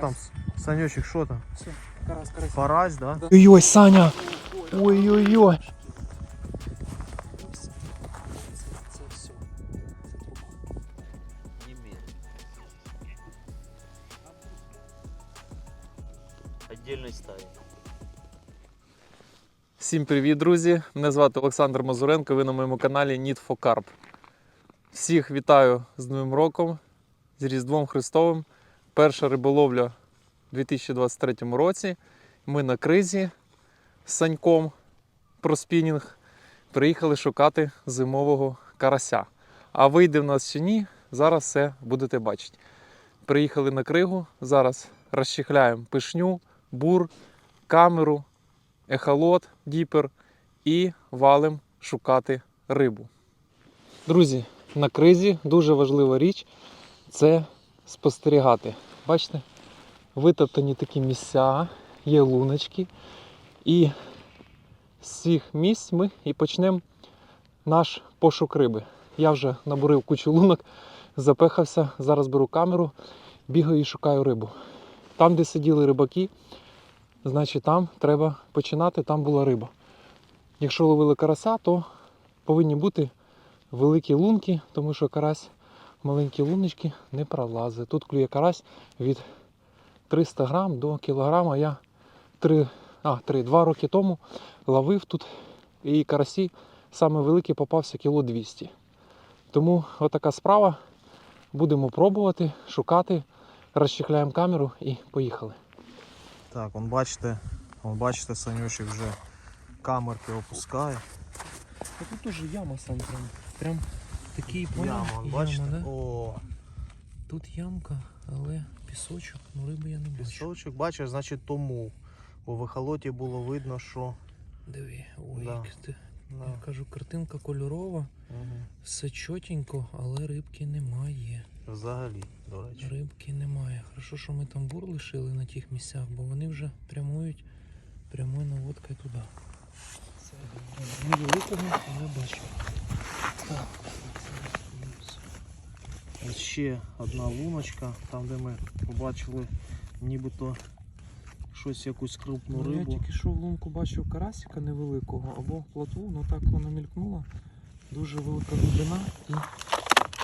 там, Санючик, що там? Все, карась, карась. Парась, да? Ой-ой, Саня! Ой-ой-ой! Це все. Отдельной стаи. Всім привіт, друзі! Мене звати Олександр Мазуренко. Ви на моєму каналі Need for Carp. Всіх вітаю з Новим роком, з Різдвом Христовим. Перша риболовля у 2023 році. Ми на кризі з Саньком про спінінг. Приїхали шукати зимового карася. А вийде в нас чи ні, зараз все будете бачити. Приїхали на кригу, зараз розчехляємо пишню, бур, камеру, ехолот, діпер і валим шукати рибу. Друзі, на кризі дуже важлива річ це спостерігати. Бачите, витоптані такі місця, є луночки. І з цих місць ми і почнемо наш пошук риби. Я вже набурив кучу лунок, запехався, зараз беру камеру, бігаю і шукаю рибу. Там, де сиділи рибаки, значить там треба починати, там була риба. Якщо ловили карася, то повинні бути великі лунки, тому що карась маленькі луночки не пролазить. Тут клює карась від 300 грам до кілограма. Я 3, а, 3, 2 роки тому ловив тут і карасі саме великий попався кіло 200. Тому отака справа. Будемо пробувати, шукати, розчехляємо камеру і поїхали. Так, он бачите, он бачите, Санючик вже камерки опускає. А тут теж яма, Сань, прям, прям такий Яма, он бачите? да? О, Тут ямка, але пісочок, ну риби я не бачу. пісочок, бачиш, значить тому. Бо в ехолоті було видно, що. Диви, ой, Да. як ти. Да. Я кажу, картинка кольорова, Угу. все чотенько, але рибки немає. Взагалі, до речі. Рибки немає. Хорошо, що ми там бур лишили на тих місцях, бо вони вже прямують прямою наводкою туди. Це невеликого, але бачу. Так. Ось ще одна луночка, там де ми побачили нібито щось якусь крупну Ну, я тільки що в лунку бачив карасика невеликого або плотву, ну так вона мількнула. Дуже велика глибина і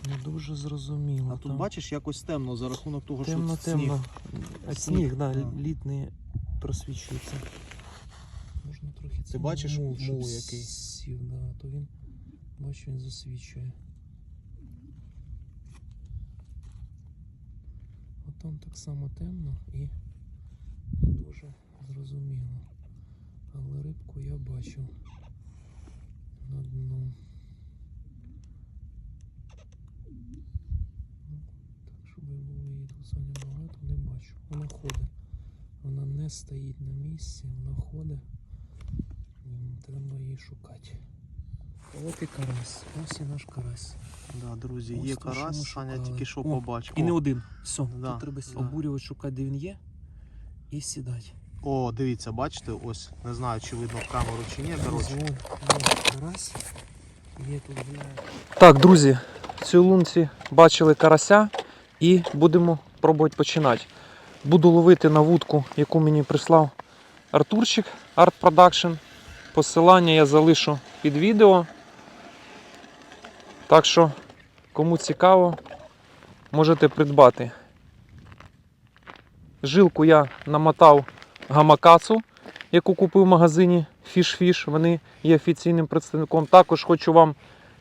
не дуже зрозуміло. А тут Там бачиш якось темно за рахунок того, темно, що сніг. темно. А Сніг, сніг, да, лід не просвічується. Можна трохи це бачиш мул, мул який? Сів, да, то він, бачу, він засвічує. Там так само темно і не дуже зрозуміло. Але рибку я бачив на дну. Ну, Так, щоб було її тут Саня багато, не бачу. Вона ходить. Вона не стоїть на місці, вона ходить. Треба її шукати. От і карась. Ось і наш карась. Да, друзі, Ось є то, що ми карась, Саня шукали. тільки що О, побачив. І не О, один. Все, Да, тут треба да. обурювати, шукати, де він є, і сідати. О, дивіться, бачите, ось не знаю, чи видно в камеру чи ні. Коротше, Вон, вон карась. Є тут гуляє. Так, друзі, в цій лунці бачили карася і будемо пробувати починати. Буду ловити на вудку, яку мені прислав Артурчик Art Production. Посилання я залишу під відео. Так що, кому цікаво, можете придбати. Жилку я намотав гамакацу, яку купив в магазині Fish. Вони є офіційним представником. Також хочу вам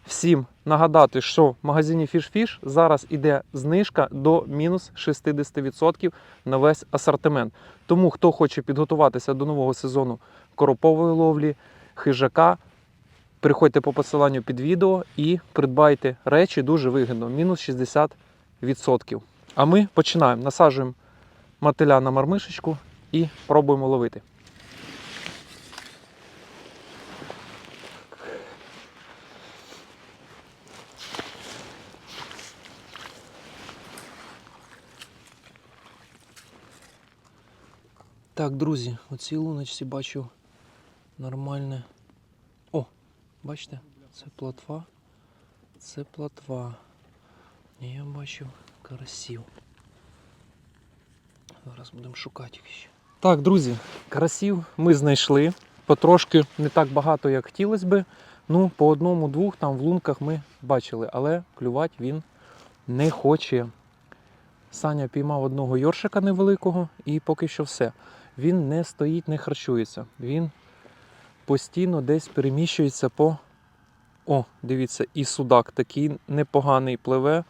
всім нагадати, що в магазині Fish зараз іде знижка до мінус 60% на весь асортимент. Тому хто хоче підготуватися до нового сезону коропової ловлі, хижака, приходьте по посиланню під відео і придбайте речі дуже вигідно, мінус 60%. А ми починаємо. Насаджуємо мотиля на мармишечку і пробуємо ловити. Так, друзі, у луночці бачу нормальне. Бачите? Це плотва. Це плотва. І я бачив карасів. Зараз будемо шукати їх ще. Так, друзі, карасів ми знайшли. Потрошки не так багато, як хотілося би. Ну, по одному-двох там в лунках ми бачили, але клювати він не хоче. Саня піймав одного йоршика невеликого і поки що все. Він не стоїть, не харчується. Він постійно десь переміщується по. О, дивіться, і судак такий непоганий пливе.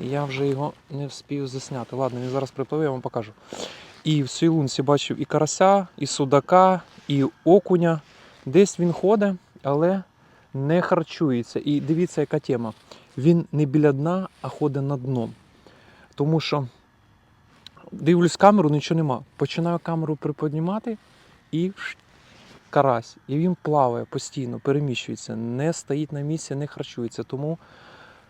Я вже його не вспів засняти. Ладно, він зараз припливе, я вам покажу. І в цій лунці бачив і карася, і судака, і окуня. Десь він ходить, але не харчується. І дивіться, яка тема. Він не біля дна, а ходить над дном. Тому що дивлюсь камеру, нічого нема. Починаю камеру приподнімати і карась. І він плаває постійно, переміщується, не стоїть на місці, не харчується. Тому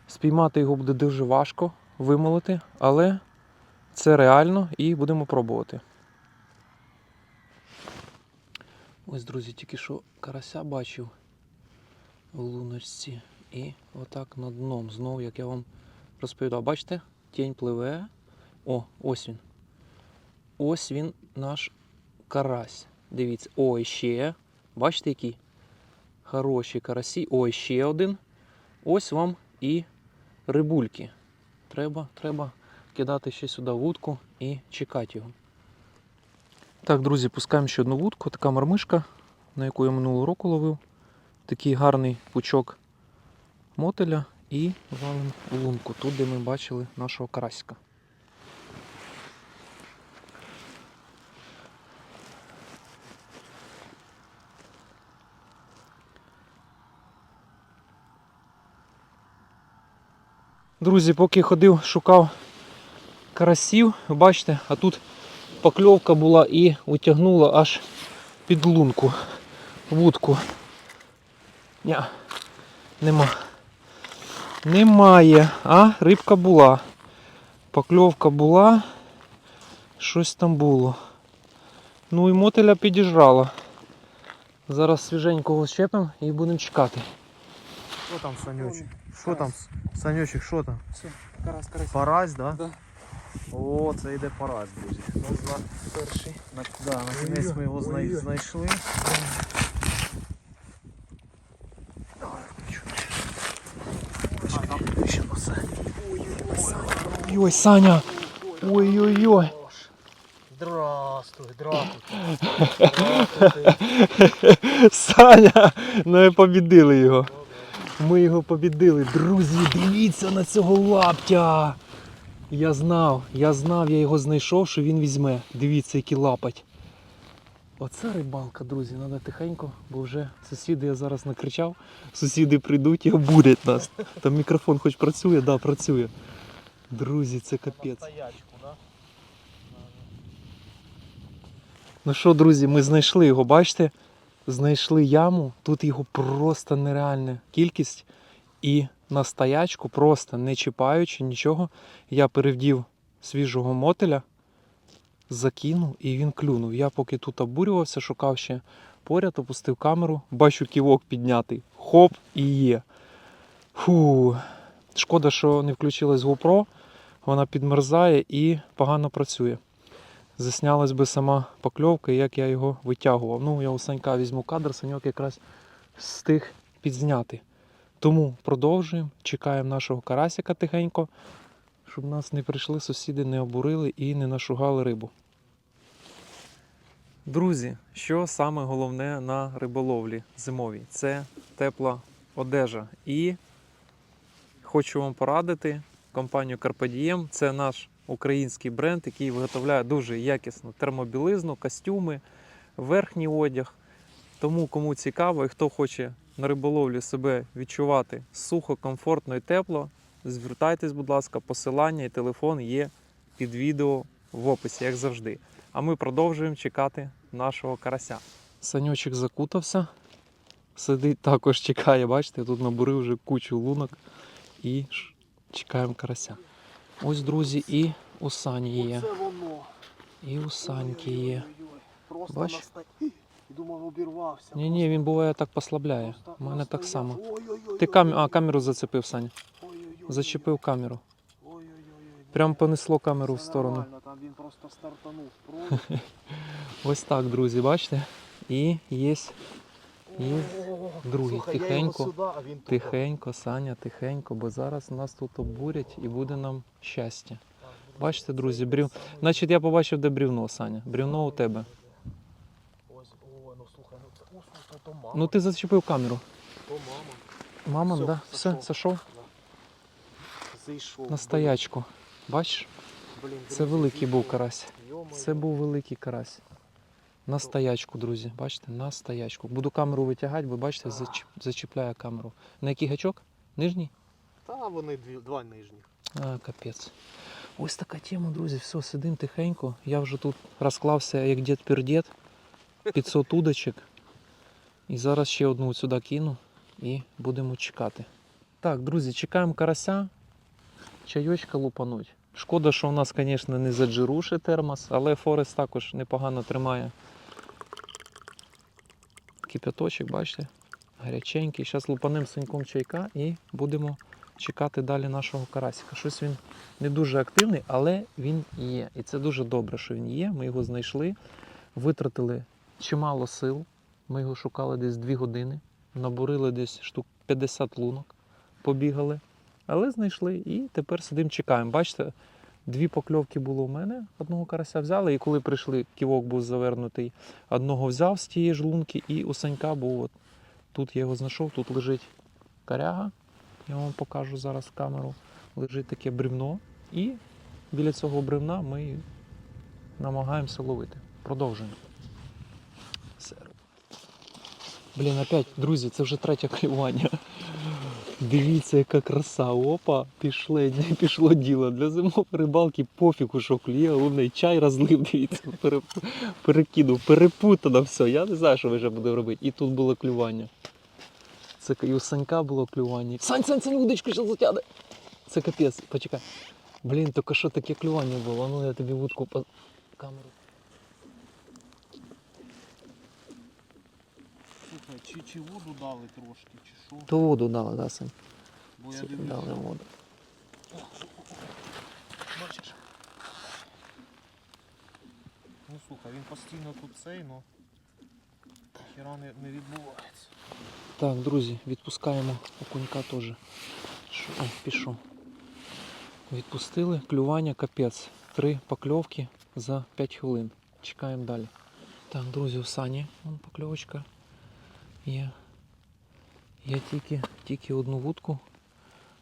спіймати його буде дуже важко, вимолити, але це реально і будемо пробувати. Ось, друзі, тільки що карася бачив в луночці. І отак над дном. Знову, як я вам розповідав. Бачите, тінь пливе. О, ось він. Ось він наш карась. Дивіться, о, і ще. Бачите, які хороші карасі. О, і ще один. Ось вам і рибульки. Треба, треба кидати ще сюди вудку і чекати його. Так, друзі, пускаємо ще одну вудку. Така мармишка, на яку я минулого року ловив. Такий гарний пучок мотеля і валимо у лунку, тут, де ми бачили нашого карасика. Друзі, поки ходив, шукав карасів, бачите, а тут покльовка була і утягнула аж під лунку, вудку. Ня, нема. Немає, а рибка була. Покльовка була. Щось там було. Ну і мотеля підіжрала. Зараз свіженького щепимо і будемо чекати. Що там, Санючик? Що там, Санючик, що там? Все, карась, карась. Парась, да? Да. О, це йде парась, друзі. Ну. Перший. на... да, на кінець ми його знай... Знайшли. Ой, Саня! Ой-ой-ой! Здравствуй, здравствуй. Саня! Ну ми побідили його. Ми його побідили. Друзі, дивіться на цього лаптя. Я знав, я знав, я його знайшов, що він візьме. Дивіться, який лапать. Оце рибалка, друзі, треба тихенько, бо вже сусіди я зараз накричав. Сусіди прийдуть і обурять нас. Там мікрофон хоч працює, да, працює. Друзі, це капець. Ну що, друзі, ми знайшли його, бачите? Знайшли яму, тут його просто нереальна кількість. І на стоячку, просто не чіпаючи нічого, я перевдів свіжого мотеля, закинув і він клюнув. Я поки тут обурювався, шукав ще поряд, опустив камеру, бачу ківок піднятий. Хоп, і є. Фу. Шкода, що не включилась GoPro, вона підмерзає і погано працює заснялась би сама покльовка, як я його витягував. Ну, я у Санька візьму кадр, Саньок якраз встиг підзняти. Тому продовжуємо, чекаємо нашого карасика тихенько, щоб нас не прийшли сусіди, не обурили і не нашугали рибу. Друзі, що саме головне на риболовлі зимовій? Це тепла одежа. І хочу вам порадити компанію Diem. Це наш український бренд, який виготовляє дуже якісну термобілизну, костюми, верхній одяг. Тому кому цікаво і хто хоче на риболовлі себе відчувати сухо, комфортно і тепло, звертайтесь, будь ласка, посилання і телефон є під відео в описі, як завжди. А ми продовжуємо чекати нашого карася. Саньочок закутався, сидить, також чекає, бачите, тут набурив вже кучу лунок і чекаємо карася. Ось, друзі, і у Сані є. Воно. І у Саньки є. Просто Бач? наста... Думав, обірвався. Ні, ні, він буває так послабляє. У мене так само. Ой-ой-ой. Ти кам... а, камеру зацепив, Саня. Ой-ой-ой. Зачепив камеру. Ой-ой-ой. Прям понесло камеру в сторону. нормально, Там він він просто стартанув в. Ось так, друзі, бачите? І є Є. Другий, Слухай, тихенько, сюди, а він тихенько, Саня, тихенько, бо зараз нас тут обурять і буде нам щастя. Бачите, друзі, брів... Значить, я побачив, де брівно, Саня. Брівно у тебе. Ось, о, ну слухай, ну це ось, ось, то мама. Ну ти зачепив камеру. то мама. Мама, Всьо, да? Все, зайшов. зайшов Зайшов. на стоячку. Бачиш? Блін, Це друзі, великий був карась. Йо-моє. Це був великий карась. На стоячку, друзі. Бачите, на стоячку. Буду камеру витягати, ви бачите, зачіп... зачіпляє камеру. На який гачок? Нижній? Та вони дві, два нижніх. А, капець. Ось така тема, друзі. Все, сидим тихенько. Я вже тут розклався як дід пердід 500 удочок. І зараз ще одну сюди кину і будемо чекати. Так, друзі, чекаємо карася. Чайочка лупануть. Шкода, що у нас, звісно, не заджируший термос, але Форест також непогано тримає кипяточок, бачите? Гаряченький. Зараз лупанем синьком чайка і будемо чекати далі нашого карасика. Щось він не дуже активний, але він є. І це дуже добре, що він є. Ми його знайшли, витратили чимало сил. Ми його шукали десь 2 години, набурили десь штук 50 лунок, побігали, але знайшли і тепер сидимо, чекаємо. Бачите, дві покльовки було у мене, одного карася взяли, і коли прийшли, ківок був завернутий, одного взяв з тієї ж лунки, і у Санька був от. Тут я його знайшов, тут лежить коряга. Я вам покажу зараз в камеру. Лежить таке бревно. І біля цього бревна ми намагаємося ловити. Продовжуємо. Блін, опять, друзі, це вже третє клювання. Дивіться, яка краса. Опа, пішло, пішло діло. Для зимової рибалки пофігу, що клює, головне чай розлив, дивіться, пере, перекинув, перепутано все. Я не знаю, що вже будемо робити. І тут було клювання. Це і у Санька було клювання. Сань, Сань, Сань, удочку зараз затягне. Це капець, почекай. Блін, тільки що таке клювання було? Ну я тобі вудку по камеру. Чи, чи воду дали трошки, чи що? То воду дали, да, Сань? Бо я дивлюся. Дали воду. Бачиш? Ну слухай, він постійно тут цей, ну. Хіра не, не відбувається. Так, друзі, відпускаємо окунька теж. Що- О, пішов. Відпустили, клювання капець. Три покльовки за 5 хвилин. Чекаємо далі. Так, друзі, у Сані вон покльовочка є. Я тільки, тільки одну вудку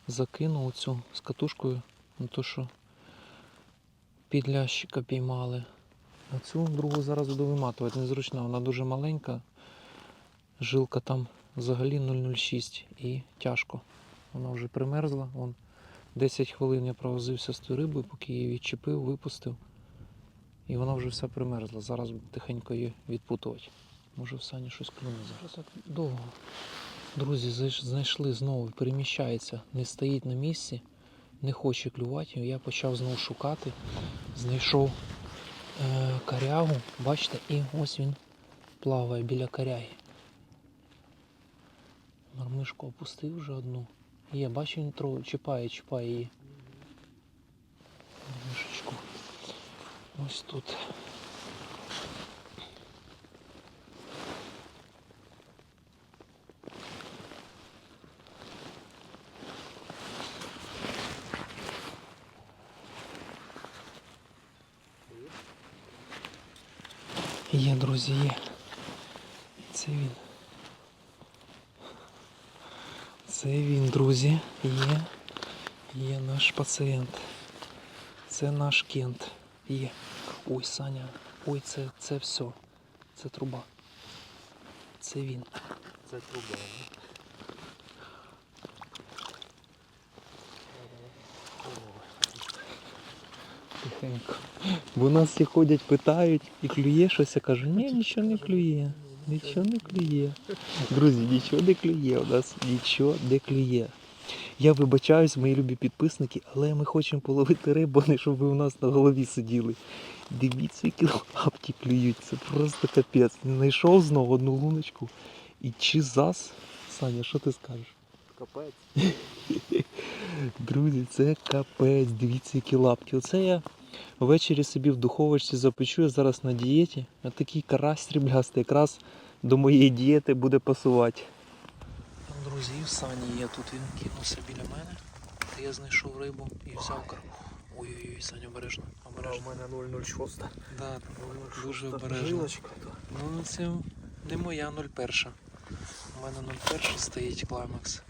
закинув оцю з катушкою, на те, що підлящика піймали. А цю другу зараз буду виматувати. Незручна, вона дуже маленька. Жилка там взагалі 0,06 і тяжко. Вона вже примерзла. Вон 10 хвилин я провозився з тою рибою, поки її відчепив, випустив. І вона вже вся примерзла. Зараз тихенько її відпутувати. Може в сані щось клюне зараз. Так довго. Друзі, знайшли знову, переміщається, не стоїть на місці, не хоче клювати. Я почав знову шукати. Знайшов е, корягу, бачите, і ось він плаває біля коряги. Мармишку опустив вже одну. Є, бачу, він трохи чіпає, чіпає її. Мармишечку. Ось тут. Є, друзі, є. Це він. Це він, друзі, є. Є наш пацієнт. Це наш кент. Є. Ой, Саня. Ой, це, це все. Це труба. Це він. Це труба. Тихенько. Бо нас всі ходять, питають і клює щось, я кажу, ні, нічого не клює. Нічого не клює. Друзі, нічого не клює у нас, нічого не клює. Я вибачаюсь, мої любі підписники, але ми хочемо половити рибу, а не щоб ви у нас на голові сиділи. Дивіться, які лапті клюють, це просто капець. Знайшов знову одну луночку. І чи зас? Саня, що ти скажеш? Капець. Друзі, це капець, дивіться, які лапті. Оце я Ввечері собі в духовочці запечу, я зараз на дієті. А такий карась сріблястий якраз до моєї дієти буде пасувати. Там, друзі, і в сані є. Тут він кинувся біля мене. Та я знайшов рибу і взяв кар. Ой-ой-ой, Саня, обережно. Обережно. У мене 006. Да, дуже обережно. Ну, це не моя 01. У мене 01 стоїть клаймакс.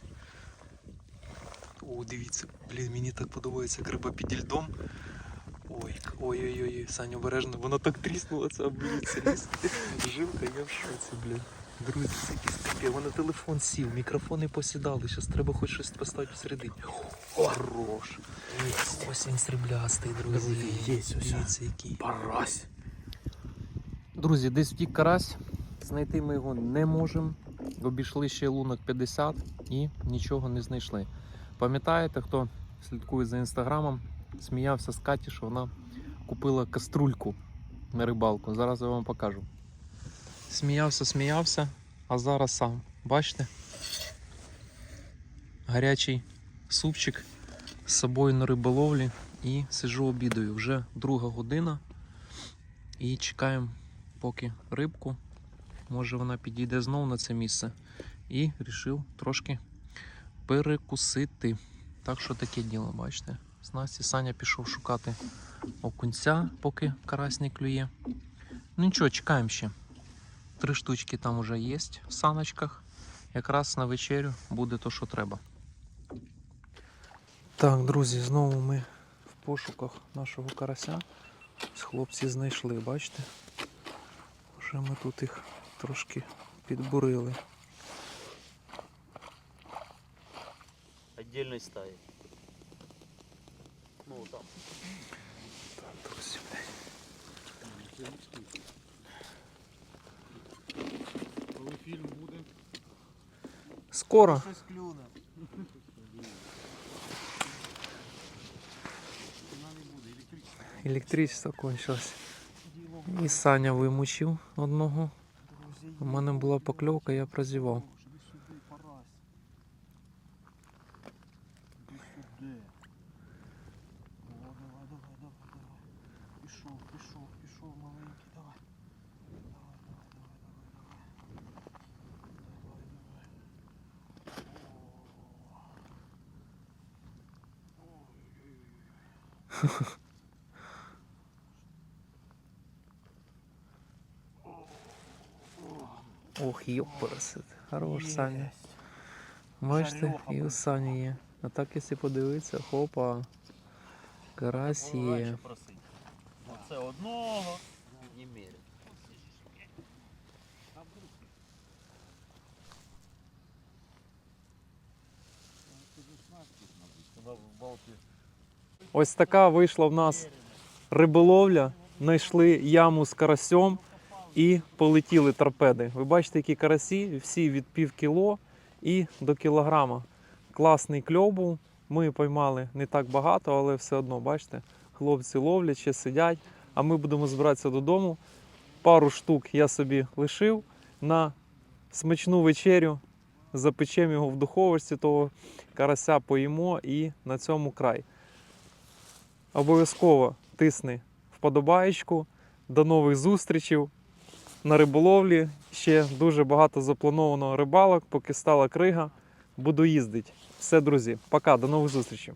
О, дивіться, блін, мені так подобається криба під льдом. Ой, ой-ой-ой, Саня, обережно, воно так тріснуло, це серйозно. Жилка, я в шоці, блін. Друзі, це якийсь таке, у мене телефон сів, мікрофони посідали, зараз треба хоч щось поставити всередині. Хорош. Ось він сріблястий, друзі. Друзі, є ось. Дивіться, який. Парась. Друзі, десь втік карась. Знайти ми його не можемо. Обійшли ще лунок 50 і нічого не знайшли. Пам'ятаєте, хто слідкує за інстаграмом, сміявся з Каті, що вона купила каструльку на рибалку. Зараз я вам покажу. Сміявся, сміявся, а зараз сам. Бачите? Гарячий супчик з собою на риболовлі і сиджу обідаю. Вже друга година. І чекаємо, поки рибку. Може вона підійде знову на це місце. І вирішив трошки перекусити. Так що таке діло, бачите. З Насті Саня пішов шукати окунця, поки карась не клює. Ну нічого, чекаємо ще. Три штучки там уже є в саночках. Якраз на вечерю буде то, що треба. Так, друзі, знову ми в пошуках нашого карася. Ось Хлопці знайшли, бачите? Вже ми тут їх трошки підбурили. Отдельной стаи. Ну, там. Так, друзі, Коли фільм буде, Скоро. щось клюне. Електричество кончилось. Діло І Саня вимучив одного. У мене була покльовка, я прозівав. Ох, йопарасит. Хорош. Саня. Бачите, і у. Сані є. А так, якщо подивитися, хопа. Карась є. Оце одного. Ось така вийшла в нас риболовля. Знайшли яму з карасьом і полетіли торпеди. Ви бачите, які карасі, всі від пів кіло і до кілограма. Класний кльов був. Ми поймали не так багато, але все одно, бачите, хлопці ловлять, ще сидять, а ми будемо збиратися додому. Пару штук я собі лишив на смачну вечерю. Запечемо його в духовочці, того карася поїмо і на цьому край. Обов'язково тисни вподобаєчку. До нових зустрічей на риболовлі. Ще дуже багато заплановано рибалок, поки стала крига. Буду їздити. Все, друзі, пока, до нових зустрічей.